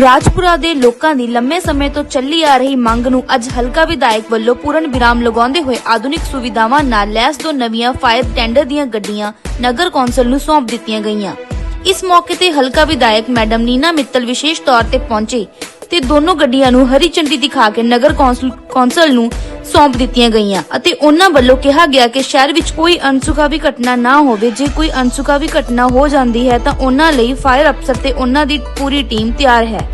ਰਾਜਪੁਰਾ ਦੇ ਲੋਕਾਂ ਦੀ ਲੰਮੇ ਸਮੇਂ ਤੋਂ ਚੱਲੀ ਆ ਰਹੀ ਮੰਗ ਨੂੰ ਅੱਜ ਹਲਕਾ ਵਿਧਾਇਕ ਵੱਲੋਂ ਪੂਰਨ ਵਿਰਾਮ ਲਗਾਉਂਦੇ ਹੋਏ ਆਧੁਨਿਕ ਸੁਵਿਧਾਵਾਂ ਨਾਲ ਲੈਸ ਤੋਂ ਨਵੀਆਂ ਫਾਇਰ ਟੈਂਡਰ ਦੀਆਂ ਗੱਡੀਆਂ ਨਗਰ ਕੌਂਸਲ ਨੂੰ ਸੌਂਪ ਦਿੱਤੀਆਂ ਗਈਆਂ। ਇਸ ਮੌਕੇ ਤੇ ਹਲਕਾ ਵਿਧਾਇਕ ਮੈਡਮ ਨੀਨਾ ਮਿੱਤਲ ਵਿਸ਼ੇਸ਼ ਤੌਰ ਤੇ ਪਹੁੰਚੇ ਤੇ ਦੋਨੋਂ ਗੱਡੀਆਂ ਨੂੰ ਹਰੀ ਝੰਡੀ ਦਿਖਾ ਕੇ ਨਗਰ ਕੌਂਸਲ ਕੌਂਸਲ ਨੂੰ ਸੌਂਪ ਦਿੱਤੀਆਂ ਗਈਆਂ ਅਤੇ ਉਹਨਾਂ ਵੱਲੋਂ ਕਿਹਾ ਗਿਆ ਕਿ ਸ਼ਹਿਰ ਵਿੱਚ ਕੋਈ ਅਨਸੁਖਾਵੀ ਘਟਨਾ ਨਾ ਹੋਵੇ। ਜੇ ਕੋਈ ਅਨਸੁਖਾਵੀ ਘਟਨਾ ਹੋ ਜਾਂਦੀ ਹੈ ਤਾਂ ਉਹਨਾਂ ਲਈ ਫਾਇਰ ਅਫਸਰ ਤੇ ਉਹਨਾਂ ਦੀ ਪੂਰੀ ਟੀਮ ਤਿਆਰ ਹੈ।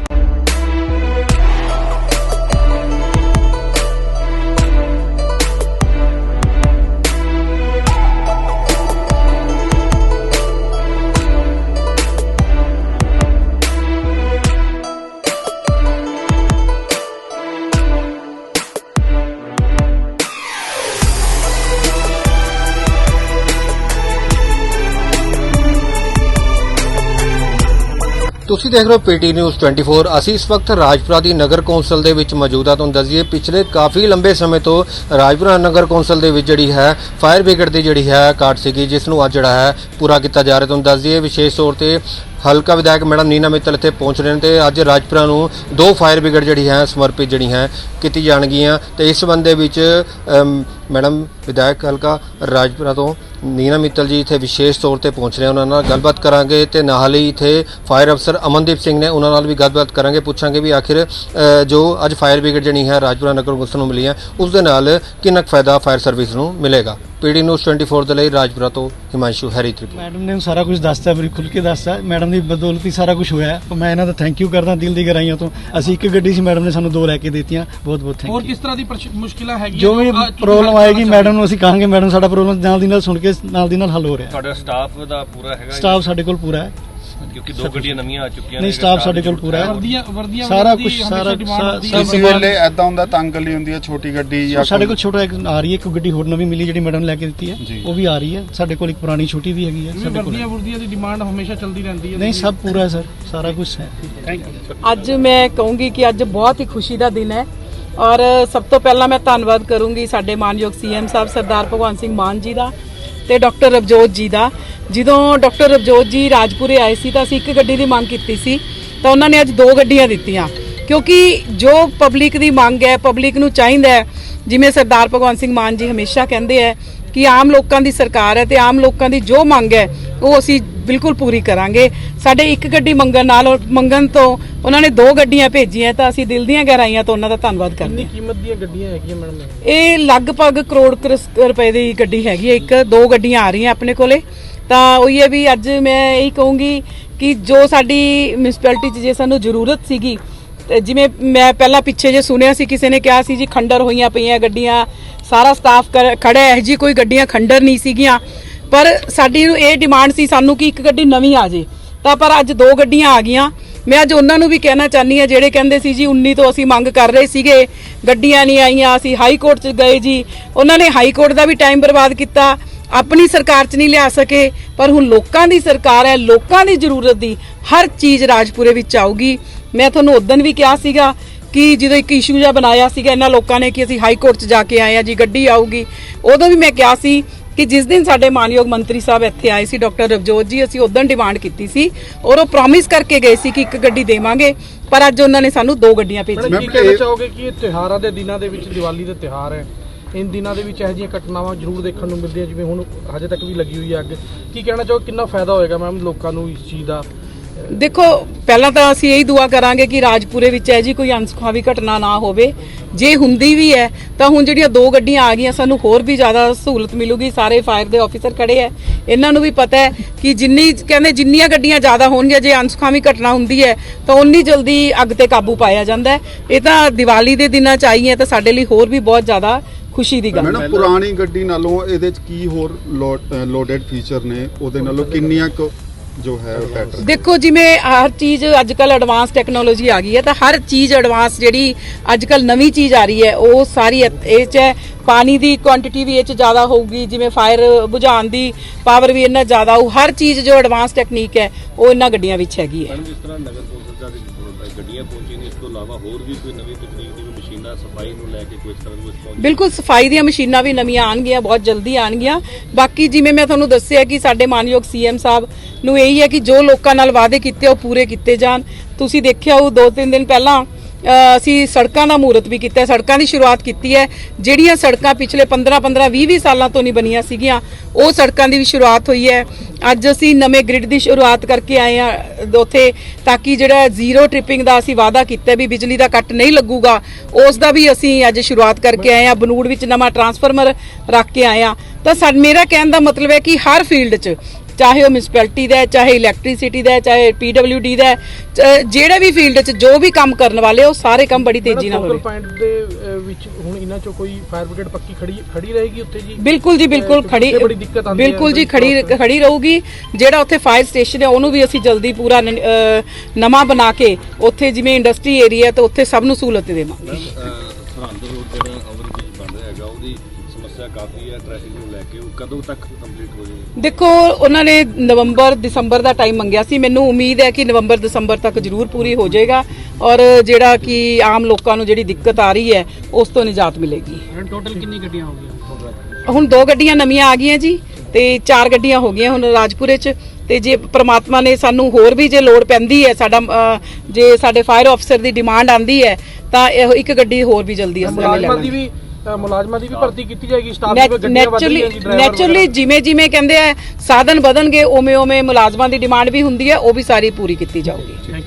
ਤੁਸੀਂ ਦੇਖ ਰਹੇ ਹੋ ਪੀਟੀ ਨਿਊਜ਼ 24 ਅਸੀਂ ਇਸ ਵਕਤ ਰਾਜਪੁਰਾ ਦੀ ਨਗਰ ਕੌਂਸਲ ਦੇ ਵਿੱਚ ਮੌਜੂਦ ਹਾਂ ਤੁਹਾਨੂੰ ਦੱਸੀਏ ਪਿਛਲੇ ਕਾਫੀ ਲੰਬੇ ਸਮੇਂ ਤੋਂ ਰਾਜਪੁਰਾ ਨਗਰ ਕੌਂਸਲ ਦੇ ਵਿੱਚ ਜਿਹੜੀ ਹੈ, ਫਾਇਰ ਬ੍ਰਿਗੇਡ ਦੀ ਜਿਹੜੀ ਹੈ ਕਾਟ ਸੀਗੀ, ਜਿਸ ਨੂੰ ਅੱਜ ਜਿਹੜਾ ਹੈ ਪੂਰਾ ਕੀਤਾ ਜਾ ਰਿਹਾ ਤੁਹਾਨੂੰ ਦੱਸ ਦਈਏ, ਵਿਸ਼ੇਸ਼ ਤੌਰ ਤੇ ਹਲਕਾ ਵਿਧਾਇਕ ਮੈਡਮ ਨੀਨਾ ਮਿੱਤਲ ਇੱਥੇ ਪਹੁੰਚ ਰਹੇ ਨੇ ਤੇ ਅੱਜ ਰਾਜਪੁਰਾ ਨੂੰ ਦੋ ਫਾਇਰ ਬ੍ਰਿਗੇਡ ਜਿਹੜੀ ਹੈ ਸਮਰਪਿਤ ਜਿਹੜੀ ਹੈ ਕੀਤੀ ਜਾਣਗੀਆਂ। ਤੇ ਇਸ ਸੰਬੰਧ ਦੇ ਵਿੱਚ ਮੈਡਮ ਵਿਧਾਇਕ ਹਲਕਾ ਰਾਜਪੁਰਾ ਤੋਂ ਨੀਨਾ ਮਿੱਤਲ ਜੀ ਇੱਥੇ ਵਿਸ਼ੇਸ਼ ਤੌਰ ਤੇ ਪਹੁੰਚ ਰਹੇ ਉਹਨਾਂ ਨਾਲ ਗੱਲਬਾਤ ਕਰਾਂਗੇ ਤੇ ਨਾਲ ਹੀ ਇੱਥੇ ਫਾਇਰ ਅਫਸਰ ਅਮਨਦੀਪ ਸਿੰਘ ਨੇ ਉਹਨਾਂ ਨਾਲ ਵੀ ਗੱਲਬਾਤ ਕਰਾਂਗੇ, ਪੁੱਛਾਂਗੇ ਵੀ ਆਖਿਰ ਜੋ ਅੱਜ ਫਾਇਰ ਬ੍ਰਿਗੇਡ ਜਿਹੜੀ ਹੈ ਰਾਜਪੁਰਾ ਨਗਰ ਕੌਂਸਲ ਨੂੰ ਮਿਲੀ ਹੈ, ਉਸ ਦੇ ਨਾਲ ਕਿੰਨਾ ਕੁ ਫਾਇਦਾ ਫਾਇਰ ਸਰਵਿਸ ਨੂੰ ਮਿਲੇਗਾ? ਪੀਡੀ ਨਿਊਜ਼ 24 ਦੇ ਲਈ ਰਾਜਪੁਰਾ ਤੋਂ ਹਿਮਾਂਸ਼ੂ ਹੈਰੀ ਤ੍ਰਿਪੀ ਮੈਡਮ ਨੇ ਸਾਰਾ ਕੁਝ ਦੱਸਤਾ ਬੜੀ ਖੁੱਲ ਕੇ ਦੱਸਤਾ। ਮੈਡਮ ਦੀ ਬਦੌਲਤ ਹੀ ਸਾਰਾ ਕੁਝ ਹੋਇਆ। ਮੈਂ ਇਹਨਾਂ ਦਾ ਥੈਂਕ ਯੂ ਕਰਦਾ ਦਿਲ ਦੀ ਗਹਿਰਾਈਆਂ ਤੋਂ। ਅਸੀਂ ਇੱਕ ਗੱਡੀ ਸੀ ਮੈਡਮ ਨੇ ਸਾਨੂੰ ਦੋ ਲੈ ਕੇ ਦਿੱਤੀਆਂ। ਬਹੁਤ ਬਹੁਤ ਥੈਂਕ ਹੋਰ ਯੂ ਕਿਸ ਤਰ੍ਹਾਂ ਦੀ ਮੁਸ਼ਕਿਲਾਂ ਹੈਗੀਆਂ? ਜੋ ਵੀ ਪ੍ਰੋਬਲਮ ਆਏਗੀ ਮੈਡਮ ਨੂੰ ਅਸੀਂ ਕਹਾਂਗੇ ਮੈਡਮ ਸਾਡਾ ਪ੍ਰੋਬਲਮ ਨਾਲ ਦੀ ਨਾਲ ਸੁਣ ਕੇ ਨਾਲ ਦੀ ਨਾਲ ਹੱਲ ਹੋ ਰਿਹਾ। ਤੁਹਾਡਾ ਸਟਾਫ ਦਾ ਪੂਰਾ ਹੈਗਾ? ਸਟਾਫ ਸਾਡੇ ਕੋਲ ਪੂਰਾ ਹੈ। ਕਿਉਂਕਿ ਦੋ ਗੱਡੀਆਂ ਨਵੀਆਂ ਆ ਚੁੱਕੀਆਂ ਨਹੀਂ, ਨੇ, ਸਟਾਫ ਸਾਡੇ ਕੋਲ ਪੂਰਾ। ਵਰਦੀਆਂ ਵਰਦੀਆਂ ਸਾਰਾ ਹਮੇਸ਼ਾ ਸਾਰਾ- ਕਿਸੇ ਵੇਲੇ ਐਦਾਂ ਹੁੰਦਾ ਤੰਗ ਲਈ ਹੁੰਦੀ ਹੈ ਛੋਟੀ ਗੱਡੀ ਜਾਂ ਸਾਡੇ ਕੋਲ ਛੋਟਾ ਇੱਕ ਆ ਰਹੀ ਹੈ ਇੱਕ ਗੱਡੀ ਹੋਰ ਨਵੀਂ ਮਿਲੀ ਜਿਹੜੀ ਮੈਡਮ ਲੈ ਕੇ ਦਿੱਤੀ ਹੈ। ਉਹ ਵੀ ਆ ਰਹੀ ਹੈ। ਸਾਡੇ ਕੋਲ ਇੱਕ ਪੁਰਾਣੀ ਛੋਟੀ ਵੀ ਹੈਗੀ ਹੈ ਸਾਡੇ ਕੋਲ। ਵਰਦੀਆਂ ਵਰਦੀਆਂ ਦੀ ਡਿਮਾਂਡ ਹਮੇਸ਼ਾ ਚੱਲਦੀ ਰਹਿੰਦੀ ਹੈ। ਨਹੀਂ ਸਭ ਪੂਰਾ ਹੈ ਸਰ। ਸਾਰਾ ਕੁਝ ਹੈ। ਥੈਂਕ ਯੂ ਅੱਜ ਮੈਂ ਕਹੂੰਗੀ ਕਿ ਅੱਜ ਬਹੁਤ ਹੀ ਖੁਸ਼ੀ ਦਾ ਦਿਨ ਹੈ ਔਰ ਸਭ ਤੋਂ ਪਹਿਲਾਂ ਮੈਂ ਧੰਨਵਾਦ ਕਰੂੰਗੀ ਸਾਡੇ ਮਾਨਯੋਗ ਸੀਐਮ ਸਾਹਿਬ ਸਰਦਾਰ ਭਗਵੰਤ ਸਿੰਘ ਮਾਨ ਜੀ ਦਾ। ਤੇ ਡਾਕਟਰ ਰਵਜੋਤ ਜੀ ਦਾ। ਜਦੋਂ ਡਾਕਟਰ ਰਵਜੋਤ ਜੀ ਰਾਜਪੁਰੇ ਆਏ ਸੀ ਤਾਂ ਅਸੀਂ ਇੱਕ ਗੱਡੀ ਦੀ ਮੰਗ ਕੀਤੀ ਸੀ, ਤਾਂ ਉਹਨਾਂ ਨੇ ਅੱਜ ਦੋ ਗੱਡੀਆਂ ਦਿੱਤੀਆਂ। ਕਿਉਂਕਿ ਜੋ ਪਬਲਿਕ ਦੀ ਮੰਗ ਹੈ, ਪਬਲਿਕ ਨੂੰ ਚਾਹੀਦਾ ਹੈ, ਜਿਵੇਂ ਸਰਦਾਰ ਭਗਵੰਤ ਸਿੰਘ ਮਾਨ ਜੀ ਹਮੇਸ਼ਾ ਕਹਿੰਦੇ ਹੈ ਕਿ ਆਮ ਲੋਕਾਂ ਦੀ ਸਰਕਾਰ ਹੈ ਤੇ ਆਮ ਲੋਕਾਂ ਦੀ ਜੋ ਮੰਗ ਹੈ, ਉਹ ਅਸੀਂ ਬਿਲਕੁਲ ਪੂਰੀ ਕਰਾਂਗੇ। ਸਾਡੇ ਇੱਕ ਗੱਡੀ ਮੰਗਣ ਨਾਲ ਮੰਗਣ ਤੋਂ ਉਹਨਾਂ ਨੇ ਦੋ ਗੱਡੀਆਂ ਭੇਜੀਆਂ ਤਾਂ ਅਸੀਂ ਦਿਲ ਦੀਆਂ ਗਹਿਰਾਈਆਂ ਤੋਂ ਉਹਨਾਂ ਦਾ ਧੰਨਵਾਦ ਕਰਦੇ ਕਿੰਨੀ ਹਾਂ ਕੀਮਤ ਦੀਆਂ ਗੱਡੀਆਂ ਹੈਗੀਆਂ ਮੈਡਮ ਇਹ? ਲਗਭਗ ਕਰੋੜ ਰੁਪਏ ਦੀ ਗੱਡੀ ਹੈਗੀ ਹੈ। ਇੱਕ ਦੋ ਗੱਡੀਆਂ ਆ ਰਹੀਆਂ ਆਪਣੇ ਕੋਲੇ। ਤਾਂ ਉਹੀ ਹੈ ਵੀ ਅੱਜ ਮੈਂ ਇਹੀ ਕਹੂੰਗੀ ਕਿ ਜੋ ਸਾਡੀ ਮਿਊਨਿਸਪੈਲਿਟੀ 'ਚ ਜੇ ਸਾਨੂੰ ਜ਼ਰੂਰਤ ਸੀਗੀ ਜਿਵੇਂ ਮੈਂ ਪਹਿਲਾਂ ਪਿੱਛੇ ਜੇ ਸੁਣਿਆ ਸੀ ਕਿਸੇ ਨੇ ਕਿਹਾ ਸੀ ਜੀ ਖੰਡਰ ਹੋਈਆਂ ਪਈਆਂ ਗੱਡੀਆਂ ਸਾਰਾ ਸਟਾਫ ਖੜਾ ਹੈ ਜੀ ਕੋਈ ਗੱਡੀਆਂ ਖੰਡਰ ਨਹੀਂ ਸੀਗੀਆਂ। ਪਰ ਸਾਡੀ ਨੂੰ ਇਹ ਡਿਮਾਂਡ ਸੀ ਸਾਨੂੰ ਕਿ ਇੱਕ ਗੱਡੀ ਨਵੀਂ ਆ ਜੇ। ਤਾਂ ਪਰ ਅੱਜ ਦੋ ਗੱਡੀਆਂ ਆ ਗਈਆਂ। ਮੈਂ ਅੱਜ ਉਹਨਾਂ ਨੂੰ ਵੀ ਕਹਿਣਾ ਚਾਹਨੀ ਆ ਜਿਹੜੇ ਕਹਿੰਦੇ ਸੀ ਜੀ 19 ਤੋਂ ਅਸੀਂ ਮੰਗ ਕਰ ਰਹੇ ਸੀਗੇ, ਗੱਡੀਆਂ ਨਹੀਂ ਆਈਆਂ, ਅਸੀਂ ਹਾਈ ਕੋਰਟ 'ਚ ਗਏ ਜੀ। ਉਹਨਾਂ ਨੇ ਹਾਈ ਕੋਰਟ ਦਾ ਵੀ ਟਾਈਮ ਬਰਬਾਦ ਕੀਤਾ। ਆਪਣੀ ਸਰਕਾਰ 'ਚ ਨਹੀਂ ਲਿਆ ਸਕੇ, ਪਰ ਹੁਣ ਲੋਕਾਂ ਦੀ ਸਰਕਾਰ ਹੈ, ਲੋਕਾਂ ਦੀ ਜ਼ਰੂਰਤ ਦੀ ਹਰ ਚੀਜ਼ ਰਾਜਪੁਰੇ ਵਿੱਚ ਆਊਗੀ। ਮੈਂ ਤੁਹਾਨੂੰ ਉਦੋਂ ਵੀ ਕਿਹਾ ਸੀਗਾ ਕਿ ਜਦੋਂ ਇੱਕ ਇਸ਼ੂ ਜਿਹਾ ਬਣਾਇਆ ਸੀਗਾ, ਇਹਨਾਂ ਲੋਕਾਂ ਨੇ ਕਿ ਅਸੀਂ ਹਾਈ ਕੋਰਟ 'ਚ ਜਾ ਕੇ ਆਏ ਆ ਜੀ, ਗੱਡੀ ਆਊਗੀ। ਉਦੋਂ ਵੀ ਮੈਂ ਕਿਹਾ ਸੀ ਕਿ ਜਿਸ ਦਿਨ ਸਾਡੇ ਮਾਨਯੋਗ ਮੰਤਰੀ ਸਾਹਿਬ ਇੱਥੇ ਆਏ ਸੀ ਡਾਕਟਰ ਰਵਜੋਤ ਜੀ ਅਸੀਂ ਉਦੋਂ ਡਿਮਾਂਡ ਕੀਤੀ ਸੀ ਔਰ ਉਹ ਪ੍ਰੋਮਿਸ ਕਰਕੇ ਗਏ ਸੀ ਕਿ ਇੱਕ ਗੱਡੀ ਦੇਵਾਂਗੇ ਪਰ ਅੱਜ ਉਹਨਾਂ ਨੇ ਸਾਨੂੰ ਦੋ ਗੱਡੀਆਂ ਭੇਜੀਆਂ। ਕੀ ਮੈਮ, ਕਹਿਣਾ ਚਾਹੋਗੇ ਕਿ ਇਹ ਤਿਉਹਾਰਾਂ ਦੇ ਦਿਨਾਂ ਦੇ ਵਿੱਚ ਦੀਵਾਲੀ ਦੇ ਤਿਉਹਾਰ ਹੈ ਇਨ ਦਿਨਾਂ ਦੇ ਵਿੱਚ ਇਹੋ ਜਿਹੀਆਂ ਘਟਨਾਵਾਂ ਜ਼ਰੂਰ ਦੇਖਣ ਨੂੰ ਮਿਲਦੀਆਂ ਜਿਵੇਂ ਹੁਣ ਹਜੇ ਤੱਕ ਵੀ ਲੱਗੀ ਹੋਈ ਹੈ ਅੱਗ। ਕੀ ਕਹਿਣਾ ਚਾਹੋਗੇ ਕਿੰਨਾ ਫਾਇਦਾ ਹੋਏਗਾ ਮੈਮ ਲੋਕਾਂ ਨੂੰ ਇਸ ਚੀਜ਼ ਦਾ? ਦੇਖੋ, ਪਹਿਲਾਂ ਤਾਂ ਅਸੀਂ ਇਹੀ ਦੁਆ ਕਰਾਂਗੇ ਕਿ ਰਾਜਪੁਰੇ ਵਿੱਚ ਇਹ ਜੀ ਕੋਈ ਅਨਸੁਖਾਵੀ ਘਟਨਾ ਨਾ ਹੋਵੇ। ਜੇ ਹੁੰਦੀ ਵੀ ਹੈ, ਤਾਂ ਹੁਣ ਜਿਹੜੀਆਂ ਦੋ ਗੱਡੀਆਂ ਆ ਗਈਆਂ, ਸਾਨੂੰ ਹੋਰ ਵੀ ਜ਼ਿਆਦਾ ਸਹੂਲਤ ਮਿਲੂਗੀ। ਸਾਰੇ ਫਾਇਰ ਦੇ ਆਫੀਸਰ ਖੜੇ ਹੈ। ਇਹਨਾਂ ਨੂੰ ਵੀ ਪਤਾ ਹੈ ਕਿ ਜਿੰਨੀ, ਕਹਿੰਦੇ ਜਿੰਨੀਆਂ ਗੱਡੀਆਂ ਜ਼ਿਆਦਾ ਹੋਣਗੀਆਂ, ਜੇ ਅਨਸੁਖਾਵੀ ਘਟਨਾ ਹੁੰਦੀ ਹੈ, ਤਾਂ ਉਨੀ ਜਲਦੀ ਅੱਗ ਤੇ ਕਾਬੂ ਪਾਇਆ ਜਾਂਦਾ ਇਹ ਤਾਂ ਦੀਵਾਲੀ ਦੇ ਦਿਨਾਂ ਚ ਆਈ ਹੈ, ਤਾਂ ਸਾਡੇ ਲਈ ਹੋਰ ਵੀ ਬਹੁਤ ਜ਼ਿਆਦਾ ਖੁਸ਼ੀ ਦੀ ਗੱਲ ਹੈ। ਮੈਡਮ, ਪੁਰਾਣੀ ਗੱਡੀ ਨਾਲੋਂ ਇਹਦੇ ਚ ਕੀ ਹੋਰ ਲੋਡਡ ਫੀਚਰ ਨੇ? ਉਹਦੇ ਨਾਲੋਂ ਕਿੰਨੀਆਂ ਜੋ ਹੈ ਬੈਟਰ ਦੇਖੋ ਜਿਵੇਂ ਹਰ ਚੀਜ਼ ਅੱਜ ਕੱਲ ਐਡਵਾਂਸ ਟੈਕਨੋਲੋਜੀ ਆ ਗਈ ਹੈ ਤਾਂ ਹਰ ਚੀਜ਼ ਐਡਵਾਂਸ ਜਿਹੜੀ ਅੱਜ ਕੱਲ ਨਵੀਂ ਚੀਜ਼ ਆ ਰਹੀ ਹੈ ਉਹ ਸਾਰੀ ਇਹ ਚ ਹੈ। ਪਾਣੀ ਦੀ ਕੁਆਂਟੀਟੀ ਵੀ ਇਹ ਚ ਜ਼ਿਆਦਾ ਹੋਊਗੀ ਜਿਵੇਂ ਫਾਇਰ ਬੁਝਾਉਣ ਦੀ ਪਾਵਰ ਵੀ ਇਹਨਾਂ ਜ਼ਿਆਦਾ ਹੋਊ। ਹਰ ਚੀਜ਼ ਜੋ ਐਡਵਾਂਸ ਟੈਕਨੀਕ ਹੈ ਉਹ ਇਹਨਾਂ ਗੱਡੀਆਂ ਵਿੱਚ ਹੈਗੀ ਹੈ। ਮੈਡਮ ਜਿਸ ਤਰ੍ਹਾਂ ਨਗਰ ਕੌਂਸਲ ਦਾ ਗੱਡੀਆਂ ਪਹੁੰਚੀਆਂ ਨੇ ਇਸ ਤੋਂ ਇਲਾਵਾ ਹੋਰ ਵੀ ਕੋਈ ਨਵੀਂ ਤਕਨੀਕ ਮਸ਼ੀਨਾਂ ਸਫ਼ਾਈ ਨੂੰ ਲੈ ਕੇ ਕੋਈ ਇਸ ਤਰ੍ਹਾਂ ਦੀ ਕੋਈ ਬਿਲਕੁਲ, ਸਫ਼ਾਈ ਦੀਆਂ ਮਸ਼ੀਨਾਂ ਵੀ ਨਵੀਆਂ ਆਣਗੀਆਂ ਬਹੁਤ ਜਲਦੀ ਆਣਗੀਆਂ ਬਾਕੀ ਜਿਵੇਂ ਮੈਂ ਤੁਹਾਨੂੰ ਦੱਸਿਆ ਕਿ ਸਾਡੇ ਮਾਨਯੋਗ ਸੀਐਮ ਸਾਹਿਬ ਨੂੰ ਇਹੀ ਹੈ ਕਿ ਜੋ ਲੋਕਾਂ ਨਾਲ ਵਾਅਦੇ ਕੀਤੇ, ਉਹ ਪੂਰੇ ਕੀਤੇ ਜਾਣ। ਤੁਸੀਂ ਦੇਖਿਆ ਉਹ ਦੋ ਤਿੰਨ ਦਿਨ ਪਹਿਲਾਂ ਅਸੀਂ ਸੜਕਾਂ ਦਾ ਮਹੂਰਤ ਵੀ ਕੀਤਾ ਹੈ, ਸੜਕਾਂ ਦੀ ਸ਼ੁਰੂਆਤ ਕੀਤੀ ਹੈ। ਜਿਹੜੀਆਂ ਸੜਕਾਂ ਪਿਛਲੇ 15 15 20 20 ਸਾਲਾਂ ਤੋਂ ਨਹੀਂ ਬਣੀਆਂ ਸੀਗੀਆਂ ਉਹ ਸੜਕਾਂ ਦੀ ਵੀ ਸ਼ੁਰੂਆਤ ਹੋਈ ਹੈ। ਅੱਜ ਅਸੀਂ ਨਵੇਂ ਗ੍ਰਿਡ ਦੀ ਸ਼ੁਰੂਆਤ ਕਰਕੇ ਆਏ ਆ ਉੱਥੇ ਤਾਂ ਕਿ ਜਿਹੜਾ ਜ਼ੀਰੋ ਟ੍ਰਿਪਿੰਗ ਦਾ ਅਸੀਂ ਵਾਅਦਾ ਕੀਤਾ ਵੀ ਬਿਜਲੀ ਦਾ ਕੱਟ ਨਹੀਂ ਲੱਗੂਗਾ ਉਸ ਦਾ ਵੀ ਅਸੀਂ ਅੱਜ ਸ਼ੁਰੂਆਤ ਕਰਕੇ ਆਏ ਆ ਬਨੂੜ ਵਿੱਚ ਨਵਾਂ ਟਰਾਂਸਫਾਰਮਰ ਰੱਖ ਕੇ ਆਏ ਆ ਤਾਂ ਸਾ ਮੇਰਾ ਕਹਿਣ ਦਾ ਮਤਲਬ ਹੈ ਕਿ ਹਰ ਫੀਲਡ 'ਚ ਚਾਹੇ ਉਹ ਮਿਊਨਿਸਪੈਲਿਟੀ ਦਾ ਹੈ ਚਾਹੇ ਇਲੈਕਟ੍ਰਿਸਿਟੀ ਦਾ ਹੈ ਚਾਹੇ ਪੀਡਬਲਯੂਡੀ ਦਾ ਜਿਹੜੇ ਵੀ ਫੀਲਡ 'ਚ ਜੋ ਵੀ ਕੰਮ ਕਰਨ ਵਾਲੇ ਉਹ ਸਾਰੇ ਕੰਮ ਬੜੀ ਤੇਜ਼ੀ ਨਾਲ ਹੋ ਰਹੇ ਪੁਆਇੰਟ ਦੇ ਵਿੱਚ ਹੁਣ ਇਹਨਾਂ ਚੋਂ ਕੋਈ ਫਾਇਰ ਬ੍ਰਿਗੇਡ ਪੱਕੀ ਖੜੀ ਖੜੀ ਰਹੇਗੀ ਉੱਥੇ ਜੀ? ਬਿਲਕੁਲ ਜੀ ਬਿਲਕੁਲ ਖੜੀ ਉੱਥੇ ਬੜੀ ਦਿੱਕਤ ਆਉਂਦੀ ਹੈ ਬਿਲਕੁਲ ਜੀ ਖੜੀ। ਖੜੀ ਰਹੂਗੀ। ਜਿਹੜਾ ਉੱਥੇ ਫਾਇਰ ਸਟੇਸ਼ਨ ਹੈ ਉਹਨੂੰ ਵੀ ਅਸੀਂ ਜਲਦੀ ਪੂਰਾ ਨਵਾਂ ਬਣਾ ਕੇ ਉੱਥੇ ਜਿਵੇਂ ਇੰਡਸਟਰੀ ਏਰੀਆ ਤੇ ਉੱਥੇ ਸਭ ਨੂੰ ਸਹੂਲਤ ਦੇਵਾਂਗੇ। ਸਰਹੰਦ ਰੋਡ ਜਿਹੜਾ ਓਵਰਬ੍ਰਿਜ ਬਣ ਰਿਹਾ ਹੈਗਾ ਉਹਦੀ ਸਮੱਸਿਆ ਕਾਫੀ ਹੈ ਟ੍ਰੈਫਿਕ ਨੂੰ ਲੈ ਕੇ ਉਹ ਕਦੋਂ ਤੱਕ ਕੰਪਲੀਟ ਹੋ ਜਾਏਗੀ? ਦੇਖੋ ਉਹਨਾਂ ਨੇ ਨਵੰਬਰ ਦਸੰਬਰ ਦਾ ਟਾਈਮ ਮੰਗਿਆ ਸੀ। ਮੈਨੂੰ ਉਮੀਦ ਹੈ ਕਿ ਨਵੰਬਰ ਦਸੰਬਰ ਤੱਕ ਜ਼ਰੂਰ ਪੂਰੀ ਹੋ ਜਾਏਗਾ ਔਰ ਜਿਹੜਾ ਕਿ ਆਮ ਲੋਕਾਂ ਨੂੰ ਜਿਹੜੀ ਦਿੱਕਤ ਆ ਰਹੀ ਹੈ ਉਸ ਤੋਂ ਨਿਜਾਤ ਮਿਲੇਗੀ। ਟੋਟਲ ਕਿੰਨੀ ਗੱਡੀਆਂ ਹੋ ਗਈਆਂ? ਹੁਣ ਦੋ ਗੱਡੀਆਂ ਨਵੀਆਂ ਆ ਗਈਆਂ ਜੀ ਤੇ ਚਾਰ ਗੱਡੀਆਂ ਹੋ ਗਈਆਂ ਹੁਣ ਰਾਜਪੁਰੇ 'ਚ। ਤੇ ਜੇ ਪ੍ਰਮਾਤਮਾ ਨੇ ਸਾਨੂੰ ਹੋਰ ਵੀ ਜੇ ਲੋੜ ਪੈਂਦੀ ਹੈ ਸਾਡਾ ਜੇ ਸਾਡੇ ਫਾਇਰ ਅਫਸਰ ਦੀ ਡਿਮਾਂਡ ਆਂਦੀ ਹੈ ਤਾਂ ਇਹ ਇੱਕ ਗੱਡੀ ਹੋਰ ਵੀ ਜਲਦੀ ਅਸੀਂ ਲੈ ਲਾਂਗੇ ਮੁਲਾਜ਼ਮਾਂ ਦੀ ਵੀ ਭਰਤੀ ਕੀਤੀ ਜਾਏਗੀ ਸਟਾਫ ਦੀ ਗੱਡੀਆਂ ਨੈਚੁਰਲੀ ਰਹੀਆਂ ਜੀ ਡਰਾਈਵਰ ਨੈਚੁਰਲੀ ਜਿਵੇਂ ਜਿਵੇਂ ਕਹਿੰਦੇ ਆ ਸਾਧਨ ਵਧਣਗੇ ਉਵੇਂ ਉਵੇਂ ਮੁਲਾਜ਼ਮਾਂ ਦੀ ਡਿਮਾਂਡ ਵੀ ਹੁੰਦੀ ਹੈ ਉਹ ਵੀ ਸਾਰੀ ਪੂਰੀ ਕੀਤੀ ਜਾਊਗੀ।